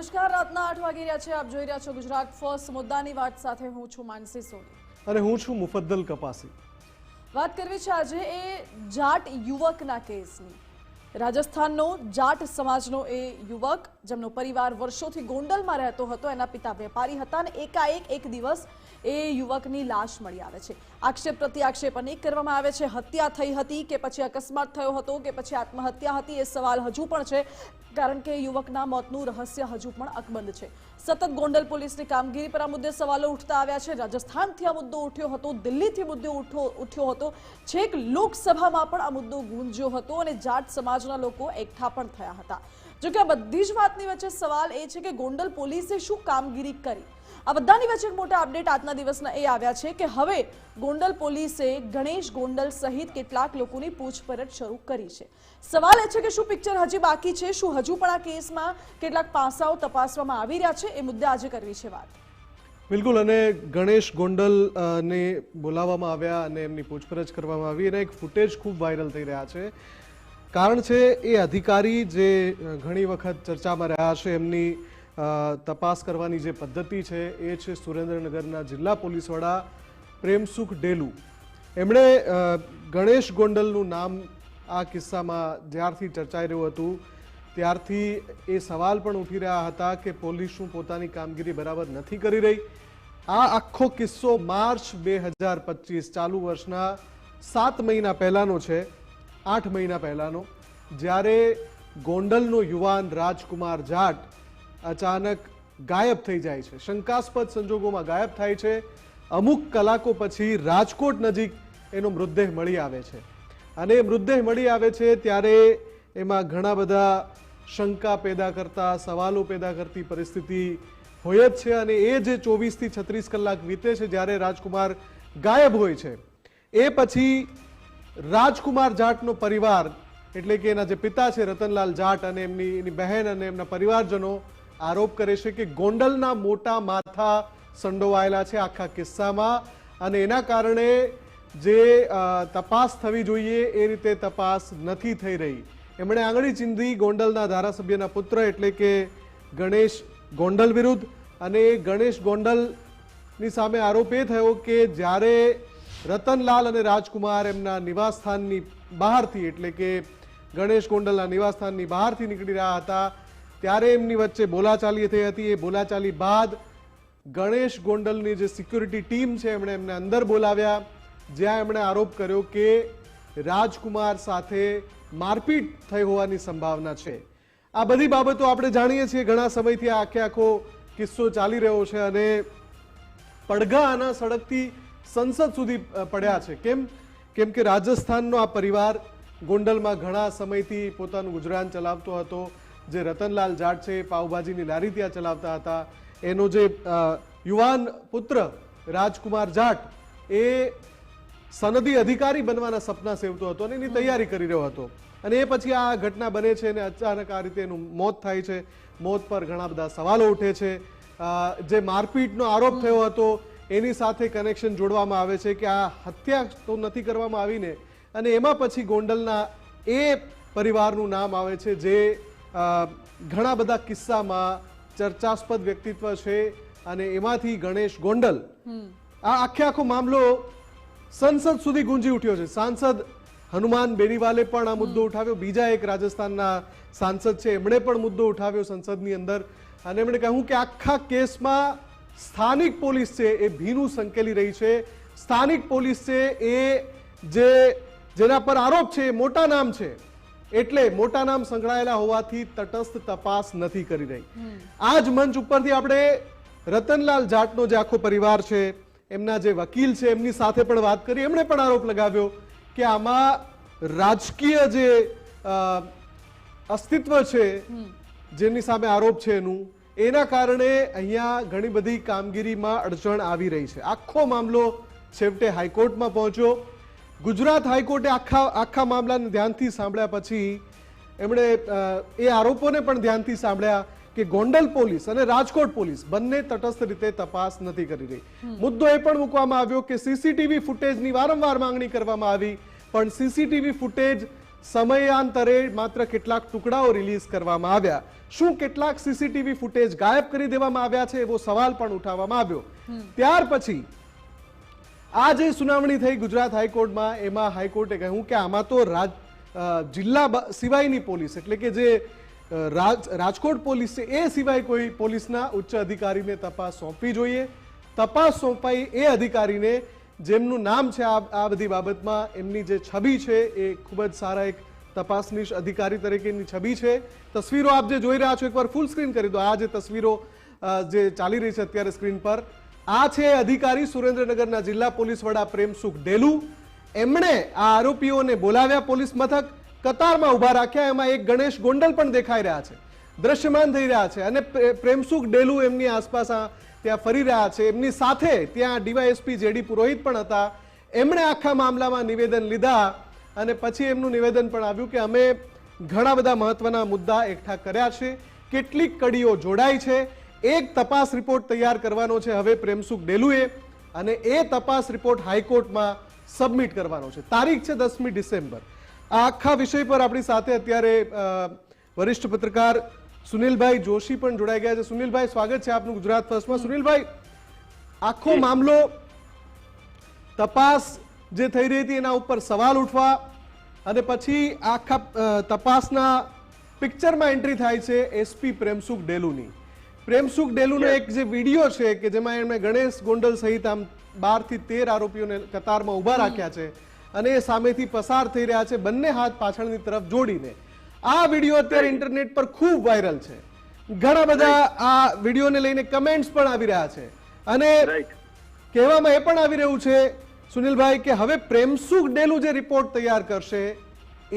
નમસ્કાર રાતના આઠ વાગી રહ્યા છે. આપ જોઈ રહ્યા છો ગુજરાત ફર્સ્ટ. મુદ્દાની વાત સાથે હું છું માનસી સોની. અને હું છું મુફદ્દલ કપાસી. વાત કરવી છે આજે એ જાટ યુવકના કેસની. રાજસ્થાનનો જાટ સમાજનો એ યુવક જેમનો પરિવાર વર્ષોથી ગોંડલમાં રહેતો હતો એના પિતા વેપારી હતા અને એકાએક એક દિવસ એ યુવકની લાશ મળી આવે છે. આક્ષેપ પ્રતિ આક્ષેપ અનેક કરવામાં આવે છે. હત્યા થઈ હતી કે પછી અકસ્માત થયો હતો કે પછી આત્મહત્યા હતી એ સવાલ હજુ પણ છે. કારણ કે યુવકના મોતનું રહસ્ય હજુ પણ અકબંધ છે. સતત ગોંડલ પોલીસની કામગીરી પર આ મુદ્દે સવાલો ઉઠતા આવ્યા છે. રાજસ્થાનથી આ મુદ્દો ઉઠ્યો હતો, દિલ્હીથી મુદ્દો ઉઠ્યો હતો. છેક લોકસભામાં પણ આ મુદ્દો ગુંજ્યો હતો અને જાટ સમાજના લોકો એકઠા પણ થયા હતા. જોકે આ બધી જ વાતની વચ્ચે સવાલ એ છે કે ગોંડલ પોલીસે શું કામગીરી કરી? આ બધાની વચ્ચે એક મોટા અપડેટ આજના દિવસના એ આવ્યા છે કે હવે ગોંડલ પોલીસે ગણેશ ગોંડલ સહિત કેટલાક લોકોની પૂછપરછ શરૂ કરી છે. સવાલ એ છે કે શું પિક્ચર હજી બાકી છે? શું હજુ પણ આ કેસમાં કેટલાક પાસાઓ તપાસવામાં આવી રહ્યા છે? એ મુદ્દે આજે કરવી છે વાત. બિલકુલ, અને ગણેશ ગોંડલ ને બોલાવવામાં આવ્યા અને એમની પૂછપરછ કરવામાં આવી અને એક ફૂટેજ ખૂબ વાયરલ થઈ રહ્યા છે. કારણ છે, એ અધિકારી જે ઘણી વખત ચર્ચામાં રહ્યા છે, એમની તપાસ કરવાની જે પદ્ધતિ છે એ છે સુરેન્દ્રનગરના જિલ્લા પોલીસ પ્રેમસુખ ડેલુ. એમણે ગણેશ ગોંડલનું નામ આ કિસ્સામાં જ્યારથી ચર્ચાઈ રહ્યું હતું, ત્યારથી એ સવાલ પણ ઉઠી રહ્યા હતા કે પોલીસ શું પોતાની કામગીરી બરાબર નથી કરી રહી. આ આખો કિસ્સો માર્ચ બે હજાર પચીસ, ચાલુ વર્ષના સાત મહિના પહેલાંનો છે, આઠ મહિના પહેલાંનો, જ્યારે ગોંડલનો યુવાન રાજકુમાર જાટ અચાનક ગાયબ થઈ જાય છે. શંકાસ્પદ સંજોગોમાં ગાયબ થાય છે. અમુક કલાકો પછી રાજકોટ નજીક એનો મૃતદેહ મળી આવે છે. અને એ મૃતદેહ મળી આવે છે ત્યારે એમાં ઘણા બધા શંકા પેદા કરતા, સવાલો પેદા કરતી પરિસ્થિતિ હોય જ છે અને એ જે ચોવીસથી છત્રીસ કલાક વીતે છે જ્યારે રાજકુમાર ગાયબ હોય છે. એ પછી રાજકુમાર જાટનો પરિવાર, એટલે કે એના જે પિતા છે રતનલાલ જાટ અને એમની એની બહેન અને એમના પરિવારજનો આરોપ કરે છે કે ગોંડલના મોટા માથા સંડોવાયેલા છે આખા કિસ્સામાં. અને એના કારણે જે તપાસ થવી જોઈએ એ રીતે તપાસ નથી થઈ રહી. એમણે આંગળી ચીંધી ગોંડલના ધારાસભ્યના પુત્ર એટલે કે ગણેશ ગોંડલ વિરુદ્ધ. અને ગણેશ ગોંડલની સામે આરોપ એ થયો કે જ્યારે રતનલાલ અને રાજકુમાર એમના નિવાસસ્થાનની બહારથી એટલે કે ગણેશ ગોંડલના નિવાસસ્થાનની બહારથી નીકળી રહ્યા હતા ત્યારે એમની વચ્ચે બોલાચાલી થઈ હતી. એ બોલાચાલી બાદ ગણેશ ગોંડલની જે સિક્યુરિટી ટીમ છે, એમણે એમને અંદર બોલાવ્યા. જ્યાં એમણે આરોપ કર્યો કે રાજકુમાર સાથે મારપીટ થઈ હોવાની સંભાવના છે. આ બધી બાબતો આપણે જાણીએ છીએ. ઘણા સમયથી આખે આખો કિસ્સો ચાલી રહ્યો છે અને પડઘા આના સડકથી સંસદ સુધી પડ્યા છે. કેમ? કેમ કે રાજસ્થાનનો આ પરિવાર ગોંડલમાં ઘણા સમયથી પોતાનું ગુજરાન ચલાવતો હતો. જે રતનલાલ જાટ છે પાઉભાજીની લારી ત્યાં ચલાવતા હતા. એનો જે યુવાન પુત્ર રાજકુમાર જાટ એ સનદી અધિકારી બનવાના સપના સેવતો હતો અને એની તૈયારી કરી રહ્યો હતો. અને એ પછી આ ઘટના બને છે અને અચાનક આ રીતે એનું મોત થાય છે. મોત પર ઘણા બધા સવાલો ઉઠે છે. જે મારપીટનો આરોપ થયો હતો, એની સાથે કનેક્શન જોડવામાં આવે છે કે આ હત્યા તો નથી કરવામાં આવીને. અને એમાં પછી ગોંડલના એ પરિવારનું નામ આવે છે જે ઘણા બધા કિસ્સામાં ચર્ચાસ્પદ વ્યક્તિત્વ છે અને એમાંથી ગણેશ ગોંડલ. આ આખે આખો મામલો સંસદ સુધી ગુંજી ઉઠ્યો છે. સાંસદ હનુમાન બેનીવાલે પણ આ મુદ્દો ઉઠાવ્યો. બીજા એક રાજસ્થાનના સાંસદ છે એમણે પણ મુદ્દો ઉઠાવ્યો સંસદની અંદર. અને એમણે કહ્યું કે આખા કેસમાં સ્થાનિક પોલીસ છે એ ભીનું સંકેલી રહી છે. સ્થાનિક પોલીસ છે એ જે જેના પર આરોપ છે એ મોટા નામ છે. એટલે મોટા નામ સંકળાયેલા હોવાથી તટસ્થ તપાસ નથી કરી રહી. આ જ મંચ ઉપરથી આપણે રતનલાલ જાટનો જે આખો પરિવાર છે એમના જે વકીલ છે એમની સાથે પણ વાત કરી. એમણે પણ આરોપ લગાવ્યો કે આમાં રાજકીય જે અસ્તિત્વ છે જેની સામે આરોપ છે એનું એના કારણે અહીંયા ઘણી બધી કામગીરીમાં અડચણ આવી રહી છે. આખો મામલો છેવટે હાઈકોર્ટમાં પહોંચ્યો. ગુજરાત હાઈકોર્ટે આખા આખા મામલાને ધ્યાનથી સાંભળ્યા પછી એમણે એ આરોપોને પણ ધ્યાનથી સાંભળ્યા કે ગોંડલ પોલીસ અને રાજકોટ પોલીસ બંને તટસ્થ રીતે તપાસ નથી કરી રહી. મુદ્દો એ પણ મૂકવામાં આવ્યો કે સીસીટીવી ફૂટેજની વારંવાર માંગણી કરવામાં આવી પણ સીસીટીવી ફૂટેજ સમયાંતરે માત્ર કેટલાક ટુકડાઓ રિલીઝ કરવામાં આવ્યા. શું કેટલાક સીસીટીવી ફૂટેજ ગાયબ કરી દેવામાં આવ્યા છે એવો સવાલ પણ ઉઠાવવામાં આવ્યો. ત્યાર પછી આ જે સુનાવણી થઈ ગુજરાત હાઈકોર્ટમાં. એમાં હાઈકોર્ટે કહ્યું કે આમાં તો રાજ જિલ્લા સિવાયની પોલીસ, એટલે કે જે રાજ, રાજકોટ પોલીસ છે, એ સિવાય કોઈ પોલીસના ઉચ્ચ અધિકારીને તપાસ સોંપવી જોઈએ. તપાસ સોંપાઈ એ અધિકારીને જેમનું નામ છે આ બધી બાબતમાં, એમની જે છબી છે એ ખૂબ જ સારા એક તપાસનીશ અધિકારી તરીકેની છબી છે. તસવીરો આપ જે જોઈ રહ્યા છો, એકવાર ફૂલ સ્ક્રીન કરી દો. આ જે તસવીરો જે ચાલી રહી છે અત્યારે સ્ક્રીન પર આ છે અધિકારી સુરેન્દ્રનગરના જિલ્લા પોલીસ વડા પ્રેમસુખ ડેલુ. એમણે આ આરોપીઓને બોલાવ્યા પોલીસ મથક. કતારમાં ઊભા રાખ્યા, એમાં એક ગણેશ ગોંડલ પણ દેખાઈ રહ્યા છે. દ્રશ્યમાન થઈ રહ્યા છે અને પ્રેમસુખ ડેલુ એમની આસપાસ ત્યાં ફરી રહ્યા છે. એમની સાથે ત્યાં ડીવાયએસપી જેડી પુરોહિત પણ હતા. એમણે આખા મામલામાં નિવેદન લીધા અને પછી એમનું નિવેદન પણ આવ્યું કે અમે ઘણા બધા મહત્વના મુદ્દા એકઠા કર્યા છે. કેટલીક કડીઓ જોડાઈ છે. એક તપાસ રિપોર્ટ તૈયાર કરવાનો છે હવે પ્રેમસુખ ડેલુએ અને એ તપાસ રિપોર્ટ હાઈકોર્ટમાં સબમિટ કરવાનો છે. તારીખ છે દસમી ડિસેમ્બર. આ આખા વિષય પર આપણી સાથે અત્યારે વરિષ્ઠ પત્રકાર સુનિલભાઈ જોશી પણ જોડાઈ ગયા છે. સુનિલભાઈ, સ્વાગત છે આપનું ગુજરાત ફર્સ્ટમાં. સુનિલભાઈ, આખો મામલો તપાસ જે થઈ રહી હતી એના ઉપર સવાલ ઉઠવા અને પછી આખા તપાસના પિક્ચરમાં એન્ટ્રી થાય છે એસપી પ્રેમસુખ ડેલુની. પ્રેમસુખ ડેલુનો એક જે વીડિયો છે કે જેમાં એમણે ગણેશ ગોંડલ સહિત આમ બારથી તેર આરોપીઓને કતારમાં ઊભા રાખ્યા છે અને એ સામેથી પસાર થઈ રહ્યા છે બંને હાથ પાછળની તરફ જોડીને. આ વીડિયો અત્યારે ઇન્ટરનેટ પર ખૂબ વાયરલ છે. ઘણા બધા આ વિડીયોને લઈને કમેન્ટ્સ પણ આવી રહ્યા છે. અને કહેવામાં એ પણ આવી રહ્યું છે સુનિલભાઈ કે હવે પ્રેમસુખ ડેલુ જે રિપોર્ટ તૈયાર કરશે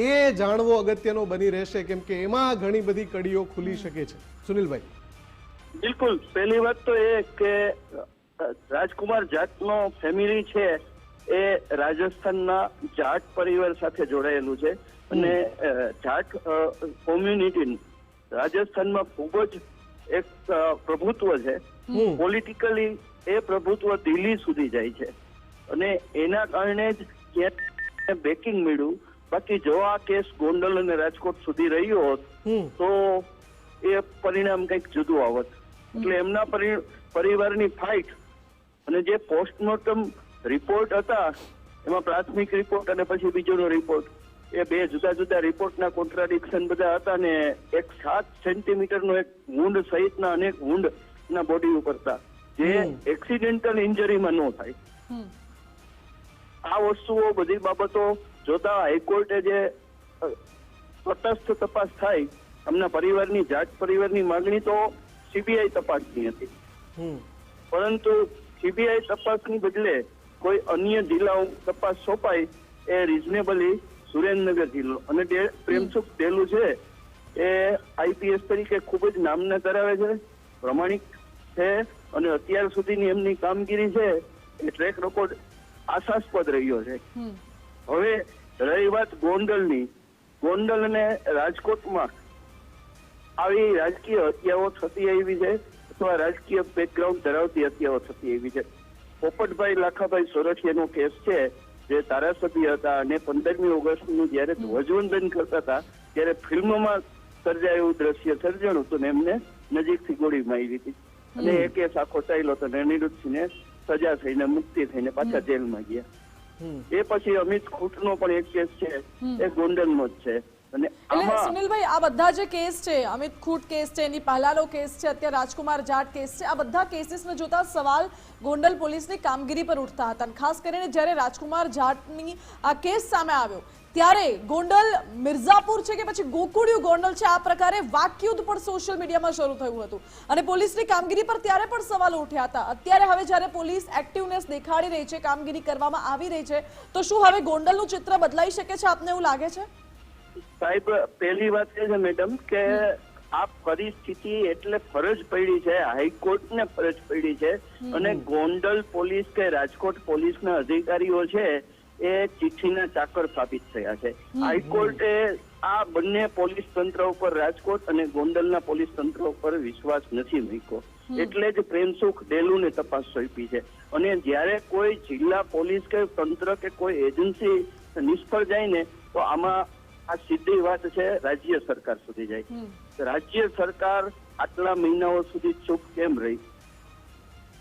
એ જાણવો અગત્યનો બની રહેશે કેમ કે એમાં ઘણી બધી કડીઓ ખુલી શકે છે. સુનિલભાઈ. બિલકુલ પહેલી વાત તો એ કે રાજકુમાર જાટનો ફેમિલી છે એ રાજસ્થાનના જાટ પરિવાર સાથે જોડાયેલું છે અને જાટ કોમ્યુનિટી રાજસ્થાનમાં ખૂબ જ એક પ્રભુત્વ છે. પોલિટિકલી એ પ્રભુત્વ દિલ્હી સુધી જાય છે. અને એના કારણે જ ક્યાંક બેકિંગ મળ્યું. બાકી જો આ કેસ ગોંડલ અને રાજકોટ સુધી રહ્યો હોત તો એ પરિણામ કંઈક જુદું આવત. એટલે એમના પરિવારની ફાઇટ અને જે પોસ્ટમોર્ટમ રિપોર્ટ હતા એમાં પ્રાથમિક રિપોર્ટ અને પછી બીજોનો રિપોર્ટ એ બે જુદા જુદા રિપોર્ટના કોન્ટ્રાડિક્શન બધા હતા ને એક સાત સેન્ટીમીટરનો એક વુંડ સહિતના અનેક વુંડ ના બોડી ઉપર હતા. જે એક્સિડેન્ટલ ઇન્જરીમાં ન થાય. આ વસ્તુઓ બધી બાબતો જોતા હાઈકોર્ટે જે તટસ્થ તપાસ થાય એમના પરિવારની જાત પરિવારની માંગણી તો સીબીઆઈ તપાસની હતી. પરંતુ સીબીઆઈ તપાસની બદલે કોઈ અન્ય જિલ્લાઓ તપાસ સોંપાય એ રિઝનેબલી સુરેન્દ્રનગર જિલ્લો. અને પ્રેમસુખ ડેલું છે એ આઈપીએસ તરીકે ખૂબ જ નામના ધરાવે છે પ્રમાણિક છે અને અત્યાર સુધીની એમની કામગીરી છે એ ટ્રેક રેકોર્ડ આશાસ્પદ રહ્યો છે. હવે રહી વાત ગોંડલની. ગોંડલ અને રાજકોટમાં આવી રાજકીય હત્યાઓ થતી આવી છે. અથવા રાજકીય બેકગ્રાઉન્ડ ધરાવતી હત્યાઓ થતી આવી છે. પોપટભાઈ લાખાભાઈ સોરઠિયાનો કેસ છે જે ધારાસભ્ય હતા અને પંદરમી ઓગસ્ટનું જયારે ધ્વજવંદન કરતા હતા ત્યારે ફિલ્મમાં સર્જાયું દ્રશ્ય સર્જાણું હતું ને એમને નજીકથી ગોળી મારી હતી. અને એ કેસ આખો ચાલ્યો હતો અનિરુદ્ધસિંહને સજા થઈને મુક્તિ થઈને પાછા જેલમાં ગયા. એ પછી અમિત ખૂટનો પણ એક કેસ છે. એ ગોંડલનો જ છે. એટલે સુનિલભાઈ આ બધા જે કેસ છે અમિત ખૂટ કેસ છે એની પહેલાનો કેસ છે અત્યારે રાજકુમાર જાટ કેસ છે આ બધા કેસીસને જોતા સવાલ ગોંડલ પોલીસની કામગીરી પર ઉઠતા હતા. અને ખાસ કરીને જ્યારે રાજકુમાર જાટની આ કેસ સામે આવ્યો ત્યારે ગોંડલ મિર્ઝાપુર છે કે પછી ગોકુડિયું ગોંડલ છે આ પ્રકારે વાકયુદ્ધ પણ સોશિયલ મીડિયામાં શરૂ થયું હતું. અને પોલીસની કામગીરી પર ત્યારે પણ સવાલો ઉઠ્યા હતા. અત્યારે હવે જ્યારે પોલીસ એક્ટિવનેસ દેખાડી રહી છે કામગીરી કરવામાં આવી રહી છે તો શું હવે ગોંડલનું ચિત્ર બદલાઈ શકે છે આપને એવું લાગે છે? સાહેબ પહેલી વાત એ છે મેડમ કે આ પરિસ્થિતિ એટલે ફરજ પડી છે હાઈકોર્ટને ફરજ પડી છે. અને ગોંડલ પોલીસ કે રાજકોટ પોલીસના અધિકારીઓ છે એ ચિઠ્ઠીના ચાકર સ્થાપિત થયા છે. હાઈકોર્ટે આ બંને પોલીસ તંત્ર ઉપર રાજકોટ અને ગોંડલના પોલીસ તંત્ર ઉપર વિશ્વાસ નથી મૂક્યો. એટલે જ પ્રેમસુખ ડેલુને તપાસ સોંપી છે. અને જ્યારે કોઈ જિલ્લા પોલીસ કે તંત્ર કે કોઈ એજન્સી નિષ્ફળ જાય ને તો આમાં આ સીધી વાત છે રાજ્ય સરકાર સુધી જાય. રાજ્ય સરકાર આટલા મહિનાઓ સુધી ચૂપ કેમ રહી?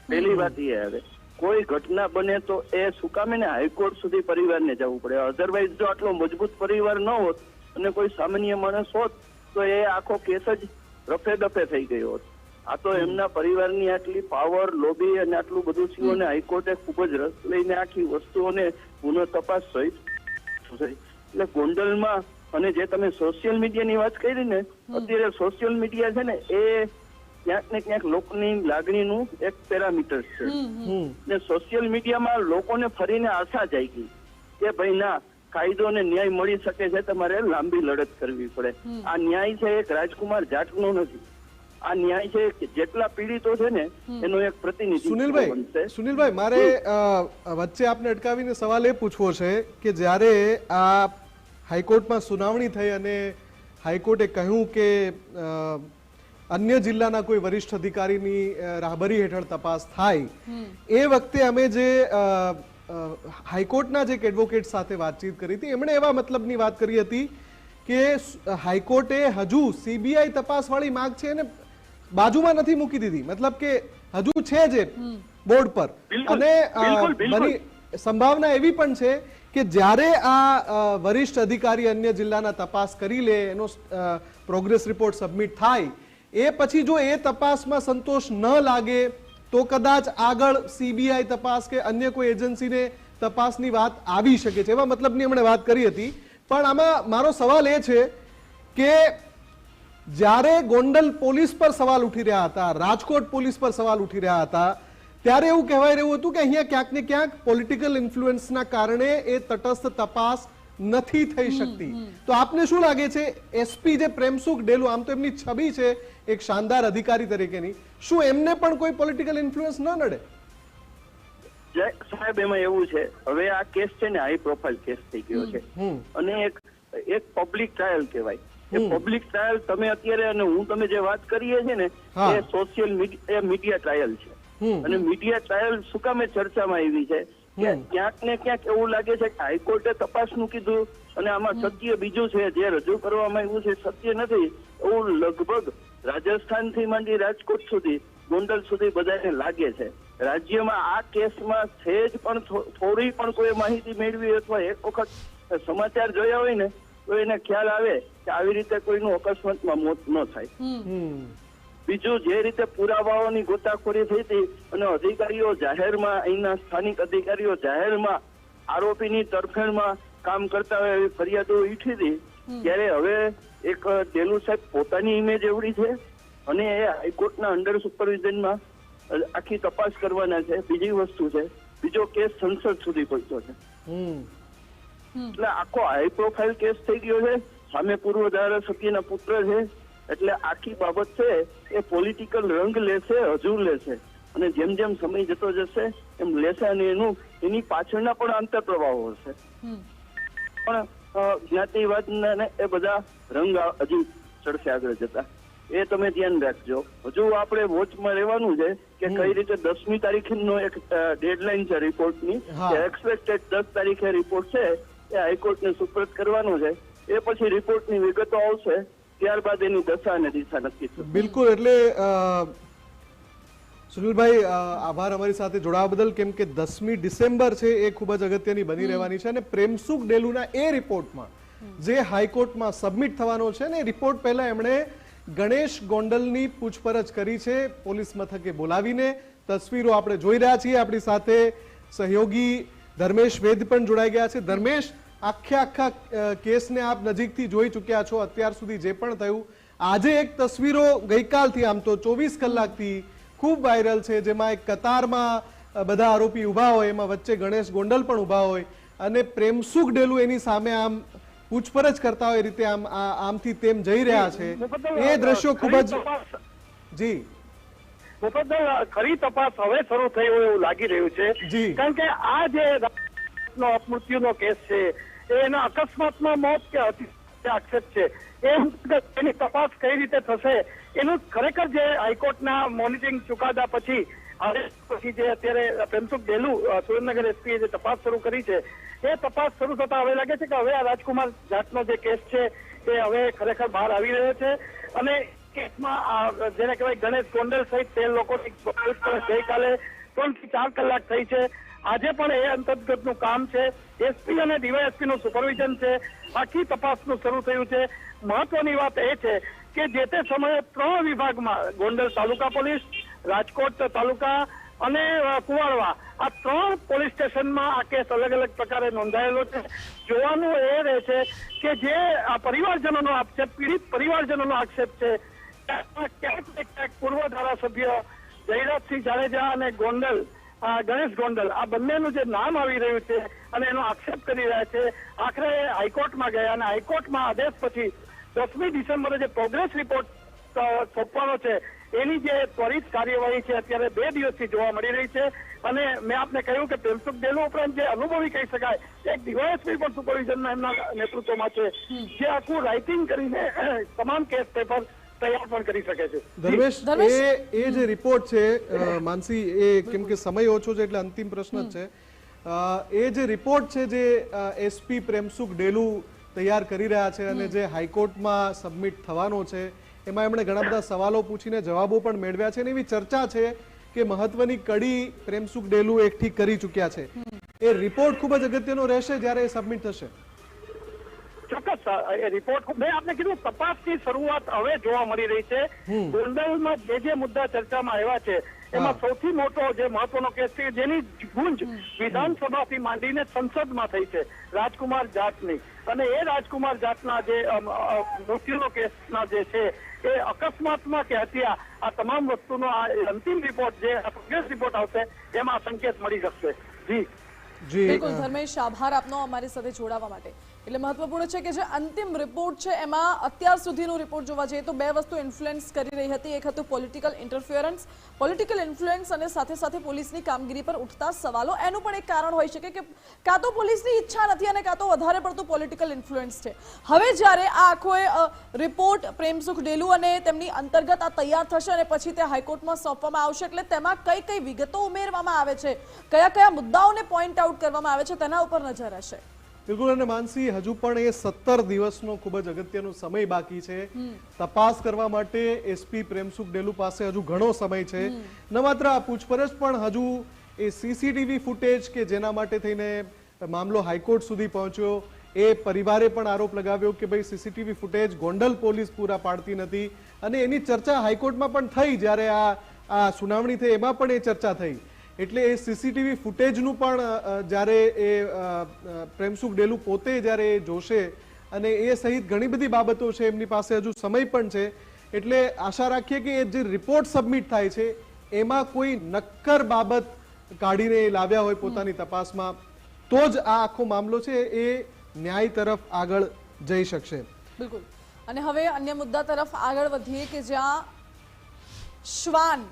પહેલી વાત એ આવે કોઈ ઘટના બને તો એ શું ને હાઈકોર્ટ સુધી પરિવારને જવું પડે. અધરવાઇઝ જો આટલો મજબૂત પરિવાર ન હોત અને કોઈ સામાન્ય માણસ હોત તો એ આખો કેસ જ રફે દફે થઈ ગયો હોત. આ તો એમના પરિવારની આટલી પાવર લોબી અને આટલું બધું થયું અને હાઈકોર્ટે ખૂબ જ રસ લઈને આખી વસ્તુઓને પુનઃ તપાસ સહિત થઈ. એટલે ગોંડલમાં અને જે તમે સોશિયલ મીડિયાની વાત કરી ને અત્યારે સોશિયલ મીડિયા છે ને એ ક્યાંક ને ક્યાંક લોકોની લાગણીનું એક પેરામીટર છે. ને સોશિયલ મીડિયામાં લોકોને ફરીને આશા જાગી કે ભાઈ ના કાયદો ને ન્યાય મળી શકે છે તમારે લાંબી લડત કરવી પડે. આ ન્યાય છે એક રાજકુમાર જાટનો નથી. આ ન્યાય છે કે જેટલા પીડિતો છે ને એનો એક પ્રતિનિધિ સુનિલભાઈ સુનિલભાઈ મારે વચ્ચે આપને અટકાવીને સવાલ એ પૂછવો છે કે જ્યારે આ હાઈકોર્ટમાં સુનાવણી થઈ અને હાઈકોર્ટે કહ્યું કે અન્ય જિલ્લાના કોઈ વરિષ્ઠ અધિકારીની રાહબરી હેઠળ તપાસ થાય. એ વખતે અમે જે હાઈકોર્ટના જે એડવોકેટ સાથે વાતચીત કરી હતી એમણે એવા મતલબની વાત કરી હતી કે હાઈકોર્ટે હજુ સીબીઆઈ તપાસવાળી માંગ છે એને બાજુમાં નથી મૂકી દીધી. મતલબ કે હજુ છે જે બોર્ડ પર. અને. બની સંભાવના એવી પણ છે કે જ્યારે આ વરિષ્ઠ અધિકારી અન્ય જિલ્લાના તપાસ કરી લે, એનો પ્રોગ્રેસ રિપોર્ટ સબમિટ થાય, એ પછી જો એ તપાસમાં સંતોષ ન લાગે, તો કદાચ આગળ સીબીઆઈ તપાસ કે અન્ય કોઈ એજન્સીને તપાસની વાત આવી શકે છે. એવા મતલબની એમણે વાત કરી હતી. પણ આમાં મારો સવાલ એ છે કે જ્યારે ગોંડલ પોલીસ પર સવાલ ઉઠી રહ્યા હતા, રાજકોટ પોલીસ પર સવાલ ઉઠી રહ્યા હતા ત્યારે એવું કહેવાય રહ્યું હતું કે અહીંયા ક્યાંક ને ક્યાંક પોલિટિકલ ઇન્ફ્લુઅન્સના કારણે એ તટસ્થ તપાસ નથી થઈ શકતી. તો આપને શું લાગે છે? એસપી જે પ્રેમસુખ ડેલુ આમ તો એમની છબી છે એક શાનદાર અધિકારી તરીકેની. શું એમને પણ કોઈ પોલિટિકલ ઇન્ફ્લુઅન્સ ન નડે? સાહેબ એમાં એવું છે હવે આ કેસ છે ને હાઈ પ્રોફાઇલ કેસ થઈ ગયો છે. અને એક એક પબ્લિક ટ્રાયલ કહેવાય. એ પબ્લિક ટ્રાયલ તમે અત્યારે અને હું તમે જે વાત કરીએ છે ને એ સોશિયલ મીડિયા મીડિયા ટ્રાયલ છે. અને મીડિયા ટ્રાયલ શું કામે ચર્ચામાં આવી છે? કે ક્યાંક ને ક્યાંક એવું લાગે છે કે હાઈકોર્ટે તપાસનું કીધું અને આમાં સત્ય બીજું છે જે રજૂ કરવામાં આવ્યું છે સત્ય નથી. એવું લગભગ રાજસ્થાનથી માંડી રાજકોટ સુધી ગોંડલ સુધી બધાને લાગે છે. રાજ્યમાં આ કેસમાં સહેજ પણ થોડી પણ કોઈ માહિતી મેળવી અથવા એક વખત સમાચાર જોયા હોય ને તો એને ખ્યાલ આવે કે આવી રીતે કોઈનું અકસ્માતમાં મોત ન થાય. બીજું જે રીતે પુરાવાઓની ગોતાખોરી થઈ હતી અને અધિકારીઓ જાહેરમાં અહીંના સ્થાનિક અધિકારીઓ જાહેરમાં આરોપીની તરફેણમાં કામ કરતા હોય એવી ફરિયાદો ઉઠી હતી. ત્યારે હવે એક ડેલુ સાહેબ પોતાની ઇમેજ એવડી છે અને એ હાઈકોર્ટના અંડર સુપરવિઝનમાં આખી તપાસ કરવાના છે. બીજી વસ્તુ છે બીજો કેસ સંસદ સુધી પહોંચ્યો છે. હમ. એટલે આખો હાઈ પ્રોફાઇલ કેસ થઈ ગયો છે. સામે પૂર્વ ધારાસભ્યના પુત્ર છે. એટલે આખી બાબત છે એ પોલિટિકલ રંગ લેશે હજુ લેશે. અને જેમ જેમ સમય જતો જશે એમ લેશે અને એનું એની પાછળના પણ આંતરપ્રવાહો હશે. પણ અ, જ્ઞાતિવાદના ને એ બધા રંગ હજુ ચડશે આગળ જતા. એ તમે ધ્યાન રાખજો. હજુ આપણે વોચમાં રહેવાનું છે કે કઈ રીતે દસમી તારીખનો એક ડેડલાઇન છે રિપોર્ટની એક્સપેક્ટેડ દસ તારીખે રિપોર્ટ છે એ હાઈકોર્ટને સુપ્રત કરવાનો છે. એ પછી રિપોર્ટની વિગતો આવશે. ત્યારબાદ એની દશા અને દિશા નક્કી થશે. બિલકુલ એટલે સુનિલભાઈ આભાર અમારી સાથે જોડાવા બદલ કેમ કે દસમી ડિસેમ્બર છે એ ખૂબ જ અગત્યની બની રહેવાની છે અને પ્રેમસુખ ડેલુના એ રિપોર્ટમાં જે હાઈકોર્ટમાં સબમિટ થવાનો છે ને રિપોર્ટ પહેલા એમણે ગણેશ ગોંડલની પૂછપરછ કરી છે પોલીસ મથકે બોલાવીને. તસવીરો આપણે જોઈ રહ્યા છીએ આપણી સાથે સહયોગી ધર્મેશ વેદ પણ જોડાઈ ગયા છે. ધર્મેશ આખે આખા કેસને આપ નજીકથી જોઈ ચૂક્યા છો. અત્યાર સુધી જે પણ થયું આજે એક તસવીરો ગઈકાલથી આમ તો ચોવીસ કલાકથી ખૂબ વાયરલ છે જેમાં એક કતારમાં બધા આરોપી ઊભા હોય એમાં વચ્ચે ગણેશ ગોંડલ પણ ઊભા હોય અને પ્રેમસુખ ડેલુ એની સામે આમ પૂછપરછ કરતા હોય રીતે આમ આમથી તેમ જઈ રહ્યા છે. એ દ્રશ્યો ખૂબ જ જી. મુકદ્દલ ખરી તપાસ હવે શરૂ થઈ હોય એવું લાગી રહ્યું છે. કારણ કે આ જે નો અપમૃત્યુનો કેસ છે એના અકસ્માતમાં મોત કે આક્ષેપ છે, એ એની તપાસ કઈ રીતે થશે, એનું ખરેખર જે હાઈકોર્ટના મોનિટરિંગ ચુકાદા પછી પછી જે અત્યારે પ્રેમસુખ ડેલુ સુરેન્દ્રનગર એસપીએ જે તપાસ શરૂ કરી છે, એ તપાસ શરૂ થતા હવે લાગે છે કે હવે આ રાજકુમાર જાટનો જે કેસ છે, એ હવે ખરેખર બહાર આવી રહ્યો છે. અને કેસમાં જેને કહેવાય ગણેશ કોંડલ સહિત તે લોકોની ગઈકાલે ત્રણથી ચાર કલાક થઈ છે. આજે પણ એ અંતર્ગતનું કામ છે. એસપી અને ડીવાયએસપી નું સુપરવિઝન છે. આખી તપાસનું શરૂ થયું છે. મહત્વની વાત એ છે કે જે તે સમયે ત્રણ વિભાગમાં, ગોંડલ તાલુકા પોલીસ, રાજકોટ તાલુકા અને કુવાડવા, આ ત્રણ પોલીસ સ્ટેશનમાં આ કેસ અલગ અલગ પ્રકારે નોંધાયેલો છે. જોવાનું એ રહે છે કે જે આ પરિવારજનોનો આક્ષેપ, પીડિત પરિવારજનોનો આક્ષેપ છે ક્યાંક ને ક્યાંક પૂર્વ ધારાસભ્ય જયરાજસિંહ જાડેજા અને ગોંડલ ગણેશ ગોંડલ, આ બંનેનું જે નામ આવી રહ્યું છે અને એનો આક્ષેપ કરી રહ્યા છે, આખરે હાઈકોર્ટમાં ગયા અને હાઈકોર્ટમાં આદેશ પછી દસમી ડિસેમ્બરે જે પ્રોગ્રેસ રિપોર્ટ સોંપવાનો છે, એની જે ત્વરિત કાર્યવાહી છે અત્યારે બે દિવસથી જોવા મળી રહી છે અને મેં આપને કહ્યું કે પ્રેમસુખ ડેલુ ઉપરાંત જે અનુભવી કહી શકાય, એક ડીવાયએસપી પણ સુપરવિઝનના એમના નેતૃત્વમાં છે. જે આખું રાઇટિંગ કરીને તમામ કેસ પેપર તૈયાર પણ કરી શકે છે. ધર્મેશ ધર્મેશ? એ એ જે રિપોર્ટ છે માનસી એ કેમ કે સમય ઓછો છે એટલે અંતિમ પ્રશ્ન જ છે. એ જે રિપોર્ટ છે જે એસપી પ્રેમસુખ ડેલુ તૈયાર કરી રહ્યા છે અને જે હાઈકોર્ટમાં સબમિટ થવાનો છે એમાં એમણે ઘણા બધા સવાલો પૂછીને જવાબો પણ મેળવ્યા છે અને એવી ચર્ચા છે કે મહત્વની કડી પ્રેમસુખ ડેલુ એકઠી કરી ચૂક્યા છે. એ રિપોર્ટ ખૂબ જ અગત્યનો રહેશે જ્યારે એ સબમિટ થશે. ચોક્કસ રિપોર્ટ મેં આપને કીધું તપાસની શરૂઆત હવે જોવા મળી રહી છે. ગોંડલમાં જે જે મુદ્દા ચર્ચામાં આવ્યા છે એમાં સૌથી મોટો જે મહત્વનો કેસ છે જેની ગુંજ વિધાનસભાથી માંડીને સંસદમાં થઈ છે રાજકુમાર જાટની. અને એ રાજકુમાર જાટના જે મૃત્યુનો કેસના જે છે એ અકસ્માતમાં કે હત્યા આ તમામ વસ્તુનો આ અંતિમ રિપોર્ટ જે પ્રોગ્રેસ રિપોર્ટ આવશે એમાં સંકેત મળી શકશે. જી. જી બિલકુલ ધર્મેશ આભાર આપનો અમારી સાથે જોડાવા માટે. એટલે મહત્વપૂર્ણ છે કે જે અંતિમ રિપોર્ટ છે, એમાં અત્યાર સુધીનો રિપોર્ટ જોવા જઈએ તો બે વસ્તુ ઇન્ફ્લુએન્સ કરી રહી હતી. એક હતું પોલિટિકલ ઇન્ટરફિયરન્સ પોલિટિકલ ઇન્ફ્લુએન્સ અને સાથે સાથે પોલીસની કામગીરી પર ઉઠતા સવાલો. એનું પણ એક કારણ હોઈ શકે કે કાં તો પોલીસની ઈચ્છા નથી અને કાં તો વધારે પડતું પોલિટિકલ ઇન્ફ્લુએન્સ છે. હવે જ્યારે આ આખો રિપોર્ટ પ્રેમસુખ ડેલુ અને તેમની અંતર્ગત આ તૈયાર થશે અને પછી તે હાઈકોર્ટમાં સોંપવામાં આવશે, એટલે તેમાં કઈ કઈ વિગતો ઉમેરવામાં આવે છે કયા કયા મુદ્દાઓને પોઈન્ટ આઉટ કરવામાં આવે છે, તેના ઉપર નજર હશે. બિલકુલ અને માનસી હજુ પણ એ સત્તર દિવસનો ખૂબ જ અગત્યનો સમય બાકી છે. તપાસ કરવા માટે એસપી પ્રેમસુખ ડેલુ પાસે હજુ ઘણો સમય છે. ન માત્ર આ પૂછપરછ પણ હજુ એ સીસીટીવી ફૂટેજ કે જેના માટે થઈને મામલો હાઈકોર્ટ સુધી પહોંચ્યો. એ પરિવારે પણ આરોપ લગાવ્યો કે ભાઈ સીસીટીવી ફૂટેજ ગોંડલ પોલીસ પૂરા પાડતી નથી. અને એની ચર્ચા હાઈકોર્ટમાં પણ થઈ જ્યારે આ આ સુનાવણી થઈ એમાં પણ એ ચર્ચા થઈ. એટલે એ સીસીટીવી ફૂટેજનું પણ જ્યારે એ પ્રેમસુખ ડેલુ પોતે જ્યારે એ જોશે અને એ સહિત ઘણી બધી બાબતો છે એમની પાસે હજુ સમય પણ છે, એટલે આશા રાખીએ કે એ જે રિપોર્ટ સબમિટ થાય છે, એમાં કોઈ નક્કર બાબત કાઢીને લાવ્યા હોય પોતાની તપાસમાં, તો જ આ આખો મામલો છે એ ન્યાય તરફ આગળ જઈ શકશે. બિલકુલ. અને હવે અન્ય મુદ્દા તરફ આગળ વધીએ કે જ્યાં શ્વાન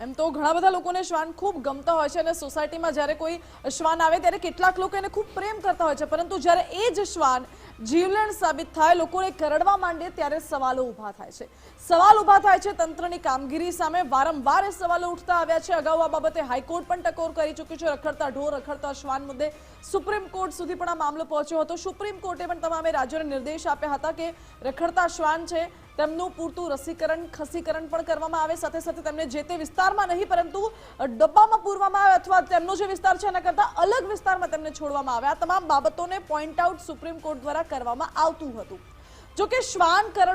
એમ તો ઘણા બધા લોકોને શ્વાન ખૂબ ગમતા હોય છે અને સોસાયટીમાં જ્યારે કોઈ શ્વાન આવે ત્યારે કેટલાક લોકો એને ખૂબ પ્રેમ કરતા હોય છે. પરંતુ જ્યારે એ જ શ્વાન જીવલેણ સાબિત થાય, લોકોને કરડવા માંડે ત્યારે સવાલો ઊભા થાય છે. સવાલ ઊભા થાય છે તંત્રની કામગીરી સામે. વારંવાર એ સવાલો ઉઠતા આવ્યા છે. અગાઉ આ બાબતે હાઈકોર્ટ પણ ટકોર કરી ચૂક્યું છે. રખડતા ઢોર, રખડતા શ્વાન મુદ્દે સુપ્રીમ કોર્ટ સુધી પણ આ મામલો પહોંચ્યો હતો. સુપ્રીમ કોર્ટે પણ તમામે રાજ્યોને નિર્દેશ આપ્યા હતા કે રખડતા શ્વાન છે, તેમનું પૂરતું રસીકરણ, ખસીકરણ પણ કરવામાં આવે. સાથે સાથે તેમને જે તે વિસ્તારમાં નહીં, પરંતુ ડબ્બામાં પૂરવામાં આવે અથવા તેમનો જે વિસ્તાર છે, એના કરતાં અલગ વિસ્તારમાં તેમને છોડવામાં આવે. આ તમામ બાબતોને પોઈન્ટ આઉટ સુપ્રીમ કોર્ટ દ્વારા કરવામાં આવતું હતું. જો કે શ્વાન કરડવા